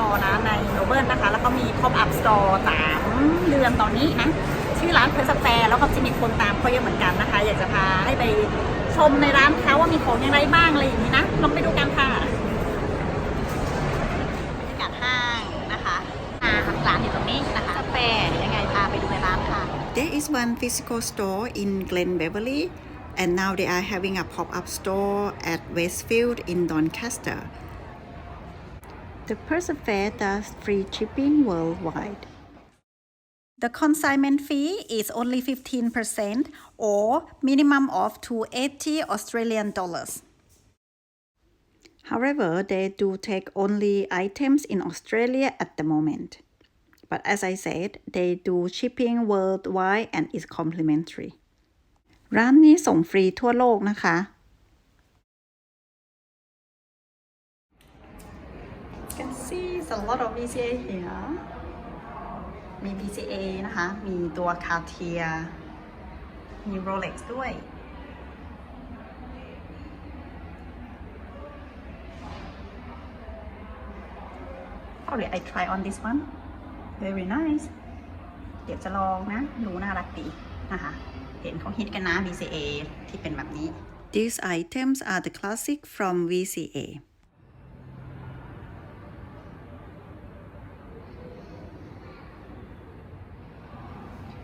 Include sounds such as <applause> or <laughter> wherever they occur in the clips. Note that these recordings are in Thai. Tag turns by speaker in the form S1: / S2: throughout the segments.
S1: Store นะในโนเบิลนะคะ แล้วก็มี Pop Up Store สามเดือนตอนนี้นะ ชื่อร้านเพรสแฟร์แล้วก็จะมีคนตามเขาเยอะเหมือนกันนะคะ อยากจะพาให้ไปชมในร้านเขาว่ามีของอย่างไรบ้างอะไรอย่างนี้นะ ลองไปดูกันค่ะบรรยากาศห้างนะคะอ่าร้านอยู่ตรงนี้นะคะกาแฟเดี๋ยวยังไงพาไปดูในร้านค่ะ
S2: There is one physical store in Glen Beverly, and now they are having a pop up store at Westfield in Doncaster. The Persefair does free shipping worldwide. The consignment fee is only 15% or minimum of 280 Australian dollars. However, they do take only items in Australia at the moment. But as I said, they do shipping worldwide and is complimentary. ร้านนี้ส่งฟรีทั่วโลกนะคะ a lot of VCA here มี VCA นะคะ มีตัว Cartier มี Rolex ด้วย Probably I try on this one very nice เดี๋ยวจะลองนะ ดูน่ารักดีนะคะ เห็นเขาฮิตกันนะ VCA ที่เป็นแบบนี้ These items are the classic from VCA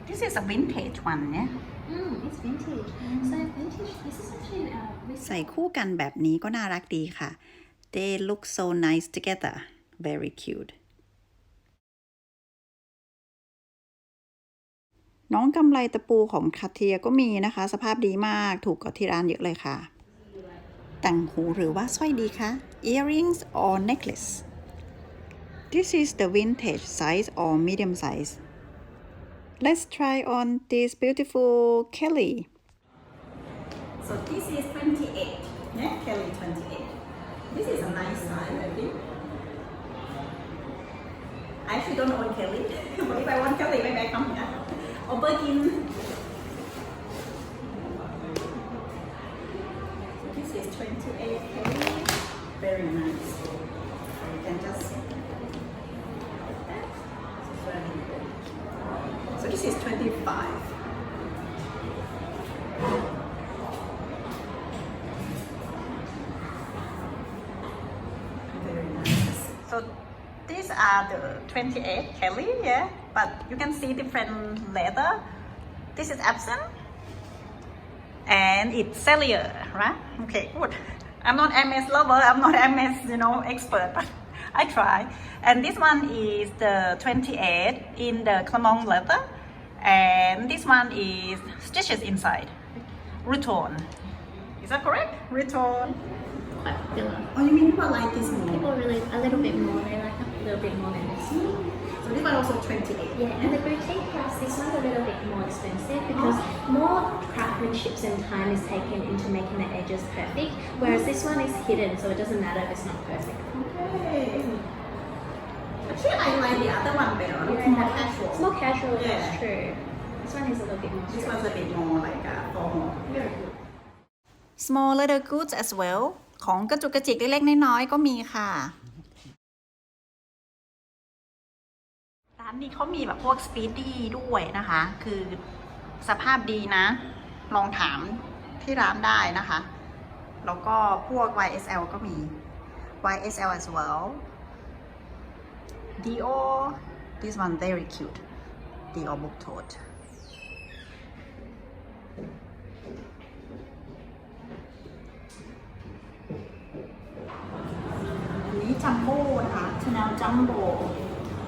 S2: This is a vintage one เนี่ย
S3: Mm, it's vintage. So vintage, this is actually an uh, this
S2: ใส่คู่กันแบบนี้ก็น่ารักดีค่ะ They look so nice together very cute น้องกำไรตะปูของคาเทียก็มีนะคะ สภาพดีมากถูกกว่าที่ร้านเยอะเลยค่ะ ต่างหูหรือว่าสร้อยดีคะ earrings or necklace This is the vintage size or medium size Let's try on this beautiful Kelly.
S1: So this is 28 yeah Kelly 28 This is a nice size I think. I actually don't own Kelly but <laughs> if I want Kelly maybe I come here. <laughs> Or Birkin. This is 28 Kelly. Very nice. You can just This is very good. So this is 25 Very nice. So these are the 28 Kelly, yeah, but you can see different leather. This is Epson and it's cellular, right? Okay, good. I'm not MS lover, I'm not MS, you know, expert, but <laughs> I try. And this one is the 28 in the Clermont leather, and this one is stitches inside, Ruton. Is that correct? Ruton. Oh, you mean people like this more?
S3: People really a little bit more. They like a little bit more than this. Hmm.
S1: So this one also 28.
S3: Yeah, and the boutique price, this one's a little bit more expensive because oh. more craftsmanship and time is taken into making the edges perfect, whereas this one is hidden, so it doesn't matter if it's not perfect.
S1: Okay. Actually, I like the other one better. It's more casual.
S3: It's more casual,
S1: Yeah.
S3: that's true. This one is a little bit more
S1: This
S3: strict.
S1: one's a bit more like uh, formal. Very good.
S2: small leather goods as well ของกระจุกกระจิกเล็กๆน้อยๆก็มีค่ะ
S1: ร้านนี้เขามีแบบพวก speedy ด้วยนะคะ คือสภาพดีนะ ลองถามที่ร้านได้นะคะ แล้วก็พวก YSL ก็มี YSL as well Dior this one very cute Dior book tote อันนี้จัมโบ้นะคะ Chanel Jumbo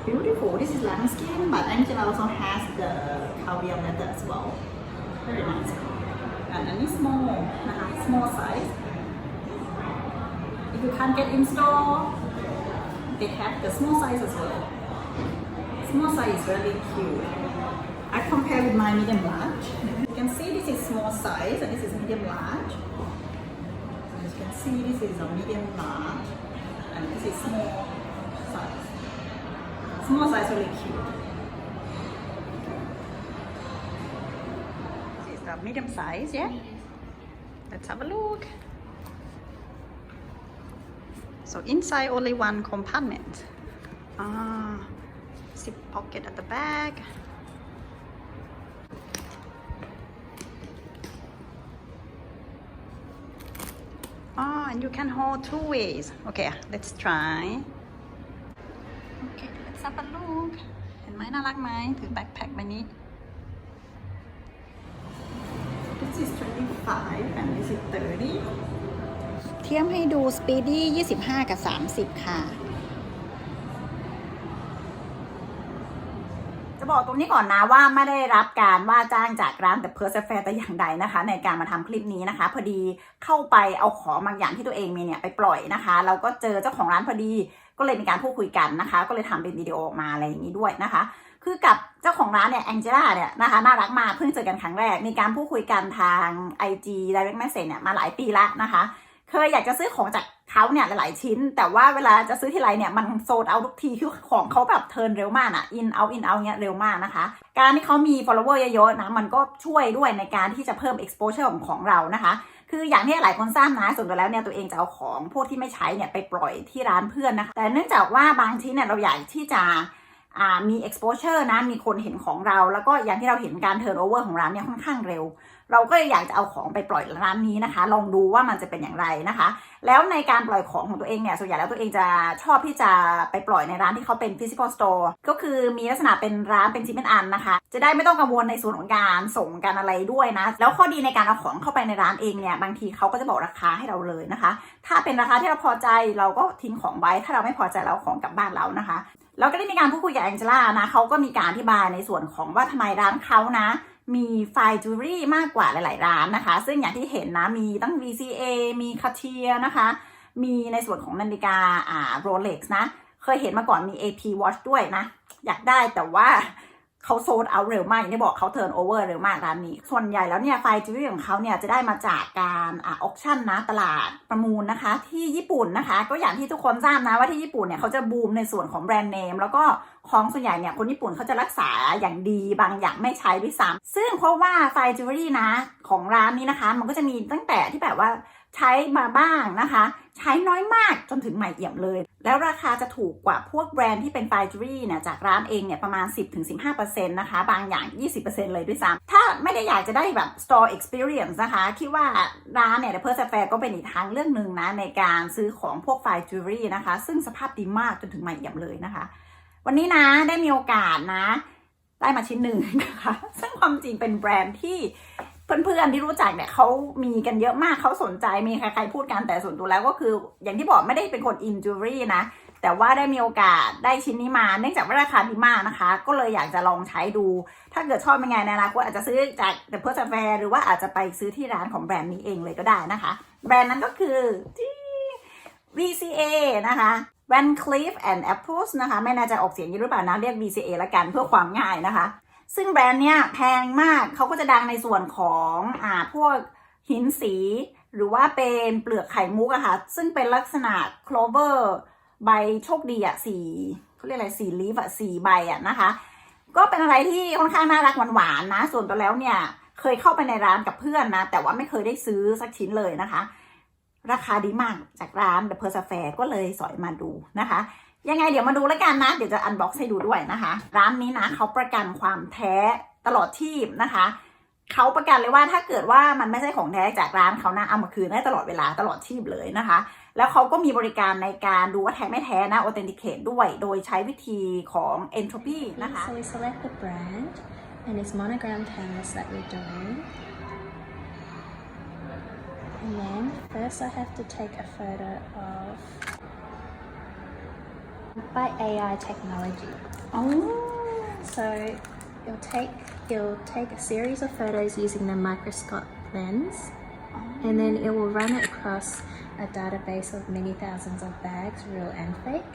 S1: beautiful this is lambskin but Angela also has the caviar leather as well very nice อันอันนี้ small นะคะ small size if you can't get in store they have the small size as well small size is really cute I compare with my medium large you can see this is small size and this is medium large as you can see, this is a medium large, and this is small size. Small size really cute. This is the medium size, yeah? Let's have a look. So inside only one compartment. Ah, zip pocket at the back. Oh, and you can hold two ways. Okay, let's try. Okay, let's have a look. เห็นไหมน่ารักไหมถือแบ็คแพ็คใบนี้
S2: This is 25 and this is 30.
S1: เทียมให้ดู Speedy 25 กับ 30 ค่ะ
S2: จะบอกตรงนี้ก่อนนะว่าไม่ได้รับการว่าจ้างจากร้าน The p e r s e f a i r แต่อย่างใดนะคะ ในการมาทำคลิปนี้นะคะ พอดีเข้าไปเอาของบางอย่างที่ตัวเองมีเนี่ยไปปล่อยนะคะแล้วก็เจอเจ้าของร้านพอดีก็เลยมีการพูดคุยกันนะคะ ก็เลยทำเป็นวิดีโอออกมาอะไรอย่างนี้ด้วยนะคะ คือกับเจ้าของร้านเนี่ยแองเจล่าเนี่ยนะคะน่ารักมากเพิ่งเจอกันครั้งแรก มีการพูดคุยกันทาง IG Direct Message เนี่ยมาหลายปีละนะคะ เคยอยากจะซื้อของจากเขาเนี่ยหลายๆชิ้น แต่ว่าเวลาจะซื้อทีไรเนี่ยมันโซลเอาทุกทีคือของเขาแบบเทิร์นเร็วมากอะอินเอาอินเอาเงี้ยเร็วมากนะคะ การที่เขามี follower เยอะๆนะมันก็ช่วยด้วยในการที่จะเพิ่ม exposure ของของเรานะคะ คืออย่างที่หลายคนทราบนะส่วนตัวแล้วเนี่ยตัวเองจะเอาของพวกที่ไม่ใช้เนี่ยไปปล่อยที่ร้านเพื่อนนะคะ แต่เนื่องจากว่าบางชิ้นเนี่ยเราอยากที่จะ มี exposure นะ มีคนเห็นของเรา แล้วก็อย่างที่เราเห็นการ turn over ของร้านเนี่ยค่อนข้างเร็ว เราก็อยากจะเอาของไปปล่อยร้านนี้นะคะ ลองดูว่ามันจะเป็นอย่างไรนะคะ แล้วในการปล่อยของของตัวเองเนี่ย ส่วนใหญ่แล้วตัวเองจะชอบที่จะไปปล่อยในร้านที่เขาเป็น physical store ก็คือมีลักษณะเป็นร้านเป็นชิ้นเป็นอันนะคะ จะได้ไม่ต้องกังวลในส่วนของการส่งกันอะไรด้วยนะ แล้วข้อดีในการเอาของเข้าไปในร้านเองเนี่ย บางทีเขาก็จะบอกราคาให้เราเลยนะคะ ถ้าเป็นราคาที่เราพอใจเราก็ทิ้งของไว้ ถ้าเราไม่พอใจเราเอาของกลับบ้านเรานะคะ แล้วก็ได้มีการพูดคุยกับแองเจล่านะเขาก็มีการอธิบายในส่วนของว่าทำไมร้านเขานะ มีไฟจูรี่มากกว่าหลาย ๆ ร้านนะคะ ซึ่งอย่างที่เห็นนะมีตั้ง VCA มีคาเทียนะคะ มีในส่วนของนาฬิกาอ่าโรเล็กซ์นะ เคยเห็นมาก่อนมี AP Watch ด้วยนะ อยากได้แต่ว่า เขาโซลเอาเร็วมากอย่างที่บอกเขาเทิร์นโอเวอร์เร็วมากร้านนี้ ส่วนใหญ่แล้วเนี่ยไฟจูรี่ของเขาเนี่ยจะได้มาจากการอ่าออคชั่นนะตลาดประมูลนะคะ ที่ญี่ปุ่นนะคะ ก็อย่างที่ทุกคนทราบนะว่าที่ญี่ปุ่นเนี่ยเขาจะบูมในส่วนของแบรนด์เนมแล้วก็ของส่วนใหญ่เนี่ยคนญี่ปุ่นเขาจะรักษาอย่างดีบางอย่างไม่ใช้ด้วยซ้ำซึ่งเพราะว่าไฟจูรี่นะของร้านนี้นะคะ มันก็จะมีตั้งแต่ที่แบบว่า ใช้มาบ้างนะคะ ใช้น้อยมากจนถึงใหม่เอี่ยมเลย แล้วราคาจะถูกกว่าพวกแบรนด์ที่เป็นไฟจูรี่เนี่ยจากร้านเองเนี่ยประมาณ 10-15%นะคะ บางอย่าง 20%เลยด้วยซ้ำถ้าไม่ได้อยากจะได้แบบ store experience นะคะ คิดว่าร้านเนี่ย The p e r s e f a i r ก็เป็นอีกทางเรื่องหนึ่งนะในการซื้อของพวกไฟจูรี่นะคะ ซึ่งสภาพดีมากจนถึงใหม่เอี่ยมเลยนะคะ วันนี้นะได้มีโอกาสนะ ได้มาชิ้นหนึ่งนะคะซึ่งความจริงเป็นแบรนด์ที่ เพื่อนๆที่รู้จักเนี่ยเขามีกันเยอะมากเขาสนใจมีใครๆพูดกันแต่ส่วนตัวแล้วก็คือ อย่างที่บอกไม่ได้เป็นคนอินจูรี่นะ แต่ว่าได้มีโอกาสได้ชิ้นนี้มา เนื่องจากว่าราคาดีมากนะคะ ก็เลยอยากจะลองใช้ดู ถ้าเกิดชอบเป็นไงในอนาคตอาจจะซื้อจาก The p e r s e f a i r หรือว่าอาจจะไปซื้อที่ร้านของแบรนด์นี้เองเลยก็ได้นะคะ แบรนด์นั้นก็คือที่ VCA นะคะ Van Cleef and Apples นะคะ ไม่น่ใจะออกเสียงนี้หรือเปล่านะ เรียก VCA ละกันเพื่อความง่ายนะคะ ซึ่งแบรนด์เนี้ยแพงมากเขาก็จะดังในส่วนของอ่าพวกหินสี หรือว่าเป็นเปลือกไข่มุกอะค่ะ ซึ่งเป็นลักษณะ clover ใบโชคดีอะสีเขาเรียกอะไรสีลีฟอะสีใบอะนะคะ ก็เป็นอะไรที่ค่อนข้างน่ารักหวานๆนะ ส่วนตัวแล้วเนี่ยเคยเข้าไปในร้านกับเพื่อนนะ แต่ว่าไม่เคยได้ซื้อสักชิ้นเลยนะคะ ราคาดีมากจากร้าน The p e r s e f a i r ก็เลยสอยมาดูนะคะ ยังไงเดี๋ยวมาดูแล้วกันนะ เดี๋ยวจะอันบ็อกซ์ให้ดูด้วยนะคะ ร้านนี้นะเขาประกันความแท้ตลอดชีพนะคะเขาประกันเลยว่าถ้าเกิดว่ามันไม่ใช่ของแท้จากร้านเขานะเอามาคืนได้ตลอดเวลาตลอดชีพเลยนะคะ แล้วเขาก็มีบริการในการดูว่าแท้ไม่แท้นะ authenticate ด้วย โดยใช้วิธีของ entropy นะคะ
S3: So we select the brand and it's monogram canvas that we're doing. And then first I have to take a photo of by AI technology.
S2: อ๋อ
S3: So it'll take it'll take a series of photos using the microscope lens and then it will run it across a database of many thousands of bags, real and fake.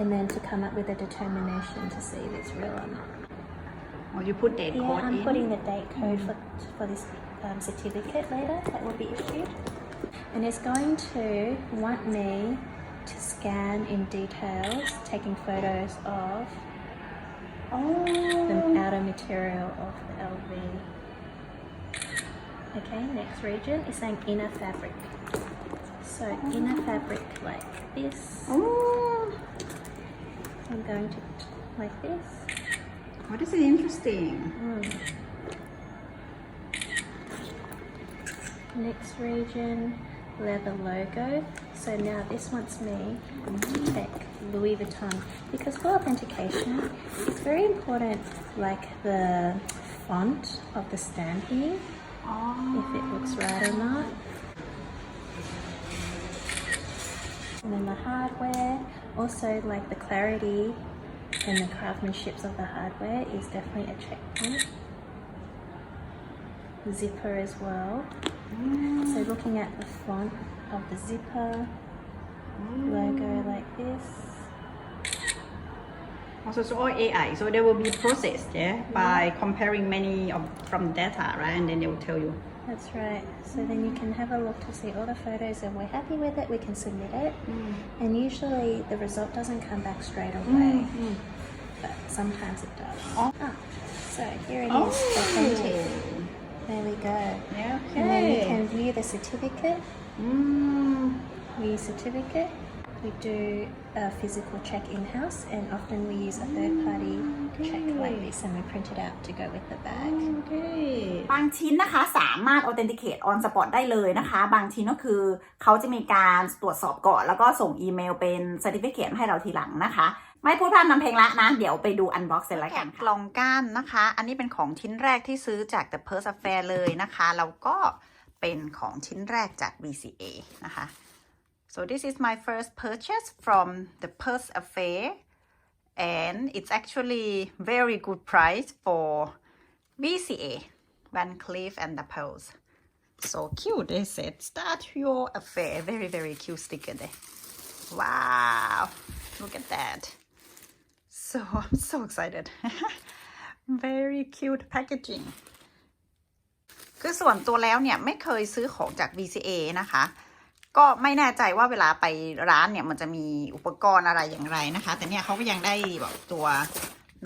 S3: And then to come up with a determination to see if it's real or not.
S1: or you put date
S3: Yeah,
S1: code
S3: I'm
S1: in
S3: putting the date code for, for this um, certificate later that will be issued. And it's going to want me to scan in details, taking photos of the outer material of the LV. Okay, next region is saying inner fabric. So inner fabric like this.
S4: Oh,
S3: I'm going to like this.
S4: what is it interesting?
S3: Mm. Next region, leather logo. So now this wants me Louis Vuitton because for authentication, it's very important like the font of the stamping,
S4: Oh,
S3: if it looks right or not. And then the hardware, also like the clarity and the craftsmanship of the hardware is definitely a checkpoint. Zipper as well. Mm. So looking at the font of the zipper, logo mm. like this.
S4: also it's all AI, so they will be processed, yeah, by comparing many of from data, right? And then they will tell you.
S3: That's right. So then you can have a look to see all the photos and we're happy with it, we can submit it. Mm. And usually the result doesn't come back straight away, but sometimes it does.
S4: Oh.
S3: Ah, so here it is, oh. authentic. There we go.
S4: Yeah,
S3: And then you
S4: okay.
S3: can view the certificate.
S4: Mm.
S3: We certificate. We do a physical check in house, and often we use a third party check like this, and we print it out to go with the bag.
S4: Okay.
S2: บางชิ้นนะคะสามารถ authenticate on spot ได้เลยนะคะ บางชิ้นก็คือเขาจะมีการตรวจสอบก่อน แล้วก็ส่งอีเมลเป็น certificate ให้เราทีหลังนะคะ ไม่พูดพร่ำนำเพลงละนะ เดี๋ยวไปดู unbox เสร็จแล้ว
S1: กะ
S2: กัน
S1: กล่องก้านนะคะ อันนี้เป็นของชิ้นแรกที่ซื้อจาก The Purse Affair เลยนะคะแล้วก็เป็นของชิ้นแรกจาก VCA นะคะ so this is my first purchase from The Purse Affair and it's actually very good price for VCA Van Cleef and The Pearls so cute they said start your affair very very cute sticker there wow look at that so I'm so excited. Very cute packaging. คือส่วนตัวแล้วเนี่ยไม่เคยซื้อของจาก VCA นะคะ ก็ไม่แน่ใจว่าเวลาไปร้านเนี่ยมันจะมีอุปกรณ์อะไรอย่างไรนะคะ แต่เนี่ยเขาก็ยังได้แบบตัว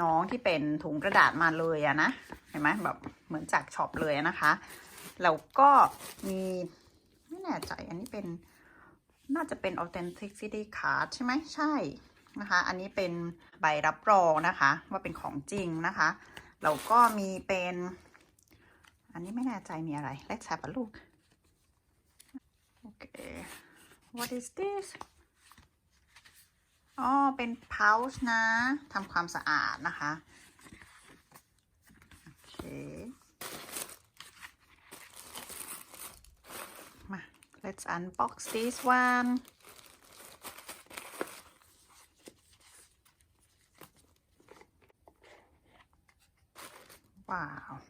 S1: น้องที่เป็นถุงกระดาษมาเลยอะนะเห็นไหมแบบเหมือนจากช็อปเลยนะคะแล้วก็มีไม่แน่ใจอันนี้เป็นน่าจะเป็น authenticity card ใช่ไหมใช่ นะคะ อันนี้เป็นใบรับรองนะคะ ว่าเป็นของจริงนะคะแล้วก็มีเป็น อันนี้ไม่แน่ใจมีอะไร let's have a look โอเค what is this อ๋อ เป็น pouch นะทำความสะอาดนะคะ โอเค มา let's unbox this one Wow.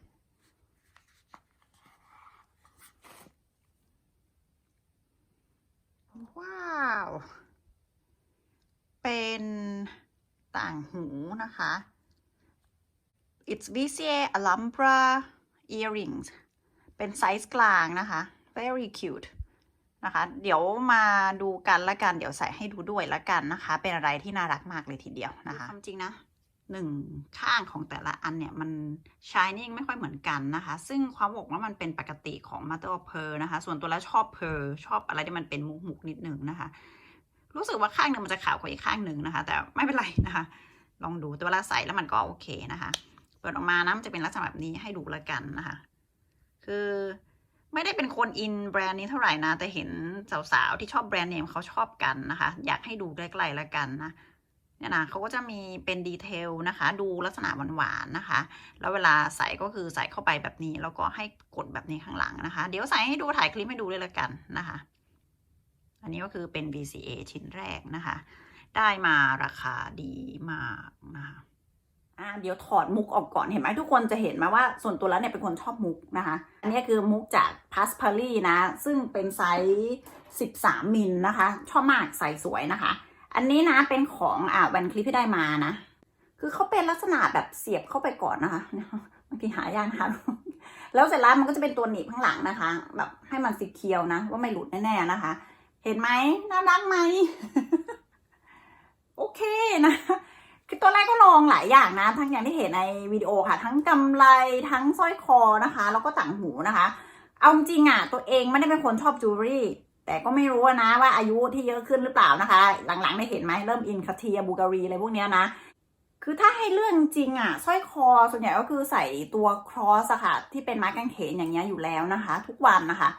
S1: Wow. เป็น ต่างหูนะคะ It's VCA Alhambra earrings เป็นไซส์กลางนะคะ very cute นะคะ เดี๋ยวมาดูกันละกัน เดี๋ยวใส่ให้ดูด้วยละกันนะคะ เป็นอะไรที่น่ารักมากเลยทีเดียวนะคะความจริงนะหนึ่งข้างของแต่ละอันเนี่ย มัน shining ไม่ค่อยเหมือนกันนะคะ ซึ่งความบอกว่ามันเป็นปกติของ mother of pearl นะคะ ส่วนตัวแล้วชอบ pearl ชอบอะไรที่มันเป็นมุกมุกๆนิดนึงนะคะ รู้สึกว่าข้างหนึ่งมันจะขาวกว่าอีกข้างหนึ่งนะคะ แต่ไม่เป็นไรนะคะ ลองดูแต่เวลาใส่แล้วมันก็โอเคนะคะ เปิดออกมานะมันจะเป็นลักษณะแบบนี้ให้ดูแล้วกันนะคะ คือไม่ได้เป็นคนอินแบรนด์นี้เท่าไหร่นะ แต่เห็นสาวๆที่ชอบแบรนด์เนมเขาชอบกันนะคะ อยากให้ดูใกล้ๆแล้วกันนะเนี่ยนะเขาก็จะมีเป็นดีเทลนะคะ ดูลักษณะหวานๆนะคะ แล้วเวลาใส่ก็คือใส่เข้าไปแบบนี้ แล้วก็ให้กดแบบนี้ข้างหลังนะคะ เดี๋ยวใส่ให้ดูถ่ายคลิปให้ดูเลยละกันนะคะ อันนี้ก็คือเป็น VCA ชิ้นแรกนะคะ ได้มาราคาดีมากนะคะ
S2: อ่าเดี๋ยวถอดมุกออกก่อนเห็นไหมทุกคนจะเห็นไหมว่าส่วนตัวแล้วเนี่ยเป็นคนชอบมุกนะคะ อันนี้คือมุกจากพัสพารีนะ ซึ่งเป็นไซส์ 13 มิลนะคะ ชอบมากใส่สวยนะคะ อันนี้นะเป็นของอ่าแวนคลิปที่ได้มานะ คือเขาเป็นลักษณะแบบเสียบเข้าไปก่อนนะคะบางทีหายากนะคะแล้วเสร็จแล้วมันก็จะเป็นตัวหนีบข้างหลังนะคะ แบบให้มันสีเคียวนะ ว่าไม่หลุดแน่ๆนะคะ เห็นไหมน่ารักไหม โอเคนะคือตอนแรกก็ลองหลายอย่างนะ ทั้งอย่างที่เห็นในวิดีโอค่ะ ทั้งกำไรทั้งสร้อยคอนะคะ แล้วก็ต่างหูนะคะ เอาจริงอะ ตัวเองไม่ได้เป็นคนชอบจูเวลรี่ แต่ก็ไม่รู้นะว่าอายุที่เยอะขึ้นหรือเปล่านะคะ หลังๆได้เห็นไหมเริ่มอินคาเทียบูการีอะไรพวกเนี้ยนะ คือถ้าให้เรื่องจริงอะสร้อยคอส่วนใหญ่ก็คือใส่ตัวครอสค่ะ ที่เป็นไม้กางเขนอย่างเงี้ยอยู่แล้วนะคะ ทุกวันนะคะ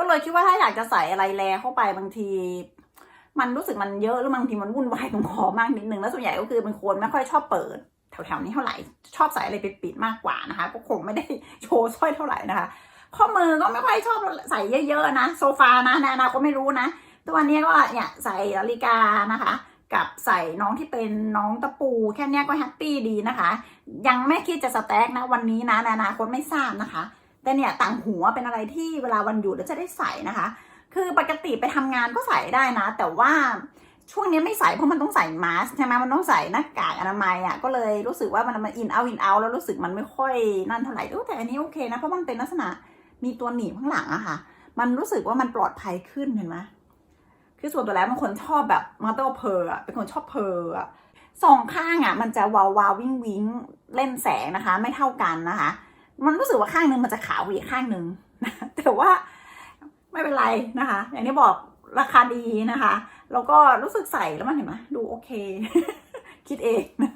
S2: ก็เลยคิดว่าถ้าอยากจะใส่อะไรแลเข้าไปบางที มันรู้สึกมันเยอะหรือบางทีมันวุ่นวายตรงคอมากนิดนึงแล้วส่วนใหญ่ก็คือเป็นคนไม่ค่อยชอบเปิดแถวๆนี้เท่าไหร่ ชอบใส่อะไรปิดๆมากกว่านะคะ ก็คงไม่ได้โชว์สร้อยเท่าไหร่นะคะ ข้อมือก็ไม่ค่อยชอบใส่เยอะๆนะ โซฟานะในอนาคตไม่รู้นะตัวนี้ก็เนี่ยใส่นาฬิกานะคะ กับใส่น้องที่เป็นน้องตะปู แค่เนี้ยก็แฮปปี้ดีนะคะ ยังไม่คิดจะสแต็กนะวันนี้นะในอนาคตไม่ทราบนะคะ แต่เนี่ยต่างหัวเป็นอะไรที่เวลาวันหยุดแล้วจะได้ใส่นะคะ คือปกติไปทำงานก็ใส่ได้นะ แต่ว่าช่วงนี้ไม่ใส่เพราะมันต้องใส่มาสก์ใช่ไหมมันต้องใส่หน้ากากอนามัยอะก็เลยรู้สึกว่ามันมันอินเอาอินเอาแล้วรู้สึกมันไม่ค่อยนั่นเท่าไหร่แต่อันนี้โอเคนะเพราะมันเป็นลักษณะมีตัวหนีบข้างหลังอะค่ะ มันรู้สึกว่ามันปลอดภัยขึ้นเห็นไหมคือส่วนตัวแล้วบางคนชอบแบบมาเตอร์เพอเป็นคนชอบเพอสองข้างอะมันจะวาววาววิงวิงเล่นแสงนะคะ ไม่เท่ากันนะคะ มันรู้สึกว่าข้างนึงมันจะขาวอีกข้างนึงนะแต่ว่าไม่เป็นไรนะคะ อย่างที่บอกราคาดีนะคะ แล้วก็รู้สึกใส่แล้วมันเห็นไหมดูโอเค คิดเองนะ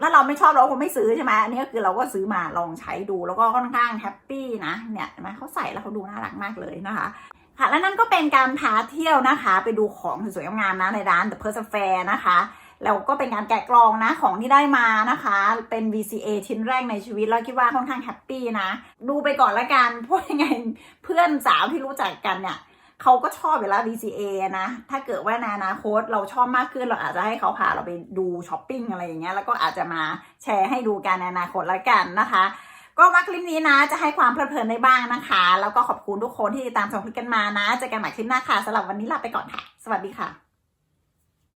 S2: ถ้าเราไม่ชอบเราคงไม่ซื้อใช่ไหมอันนี้ก็คือเราก็ซื้อมาลองใช้ดูแล้วก็ค่อนข้างแฮปปี้นะเนี่ยเห็นไหมเขาใส่แล้วเขาดูน่ารักมากเลยนะคะค่ะและนั่นก็เป็นการพาเที่ยวนะคะ ไปดูของสวยๆงามๆนะในร้าน The p e r s e Fair นะคะ แล้วก็เป็นการแกะกรองนะของที่ได้มานะคะ เป็น VCA ชิ้นแรกในชีวิตเราคิดว่าค่อนข้างแฮปปี้นะ ดูไปก่อนละกันเพราะยังไงเพื่อนสาวที่รู้จักกันเนี่ยเขาก็ชอบอยู่แล้ว VCA นะ ถ้าเกิดว่าในอนาคตเราชอบมากขึ้นเราอาจจะให้เขาพาเราไปดูช้อปปิ้งอะไรอย่างเงี้ยแล้วก็อาจจะมาแชร์ให้ดูกันในอนาคตละกันนะคะ ก็ว่าคลิปนี้นะจะให้ความเพลิดเพลินได้บ้างนะคะ แล้วก็ขอบคุณทุกคนที่ติดตามชมคลิปกันมานะเจอกันใหม่คลิปหน้าค่ะสำหรับวันนี้ลาไปก่อนค่ะ สวัสดีค่ะ